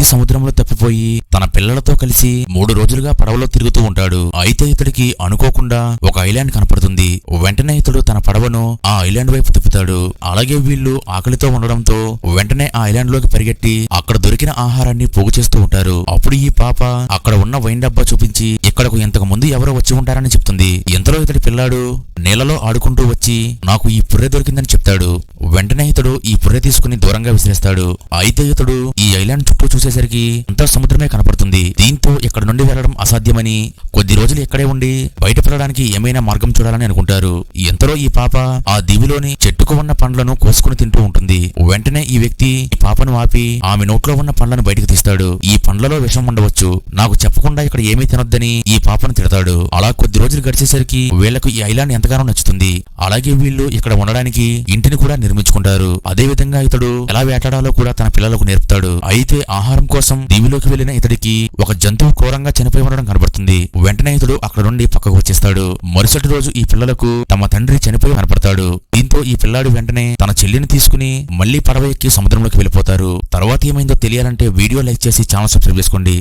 వ్యక్తి సముద్రంలో తప్పిపోయి తన పిల్లలతో కలిసి మూడు రోజులుగా పడవలో తిరుగుతూ ఉంటాడు. అయితే ఇతడికి అనుకోకుండా ఒక ఐలాండ్ కనపడుతుంది. వెంటనే ఇతడు తన పడవను ఆ ఐలాండ్ వైపు తిప్పుతాడు. అలాగే వీళ్ళు ఆకలితో ఉండడంతో వెంటనే ఆ ఐలాండ్లోకి పరిగెట్టి అక్కడ దొరికిన ఆహారాన్ని పోగు చేస్తూ ఉంటారు. అప్పుడు ఈ పాప అక్కడ ఉన్న వైన్ డబ్బా చూపించి ఇక్కడకు ఇంతకు ముందు ఎవరో వచ్చి ఉంటారని చెప్తుంది. ఇంతలో ఇతడి పిల్లాడు నీళ్ళలో ఆడుకుంటూ వచ్చి నాకు ఈ పుర్రె దొరికిందని చెప్తాడు. వెంటనే ఇతడు ఈ పుర్రె తీసుకుని దూరంగా విసిరేస్తాడు. అయితే ఇతడు ఈ ఐలాండ్ చుట్టూ వచ్చేసరికి అంతా సముద్రమే కనపడుతుంది. దీంతో ఇక్కడ నుండి వెళ్ళడం అసాధ్యమని కొద్ది రోజులు ఇక్కడే ఉండి బయటపడడానికి ఏమైనా మార్గం చూడాలని అనుకుంటారు. ఎంతలో ఈ పాప ఆ దీవిలోని చెట్టు చెట్టుకు ఉన్న పండ్లను కోసుకుని తింటూ ఉంటుంది. వెంటనే ఈ వ్యక్తి ఈ పాపను ఆపి ఆమె నోట్లో ఉన్న పండ్లను బయటకు తీస్తాడు. ఈ పండ్లలో విషం ఉండవచ్చు. నాకు చెప్పకుండా ఇక్కడ ఏమీ తినొద్దని ఈ పాపను తిడతాడు. అలా కొద్ది రోజులు గడిచేసరికి వీళ్ళకు ఈ ఐలాండ్ ఎంతగానో నచ్చుతుంది. అలాగే వీళ్ళు ఇక్కడ ఉండడానికి ఇంటిని కూడా నిర్మించుకుంటారు. అదే విధంగా ఇతడు ఎలా వేటాడాలో కూడా తన పిల్లలకు నేర్పుతాడు. అయితే ఆహారం కోసం దీవిలోకి వెళ్ళిన ఇతడికి ఒక జంతువు క్రూరంగా చనిపోయి ఉండడం కనబడుతుంది. వెంటనే ఇతడు అక్కడ నుండి పక్కకు వచ్చేస్తాడు. మరుసటి రోజు ఈ పిల్లలకు తమ తండ్రి చనిపోయి కనపడతాడు. దీంతో ఈ పిల్లాడు వెంటనే తన చెల్లిని తీసుకుని మళ్ళీ పడవ ఎక్కి సముద్రంలోకి వెళ్ళిపోతారు. తర్వాత ఏమైందో తెలియాలంటే వీడియో లైక్ చేసి ఛానల్ సబ్స్క్రైబ్ చేసుకోండి.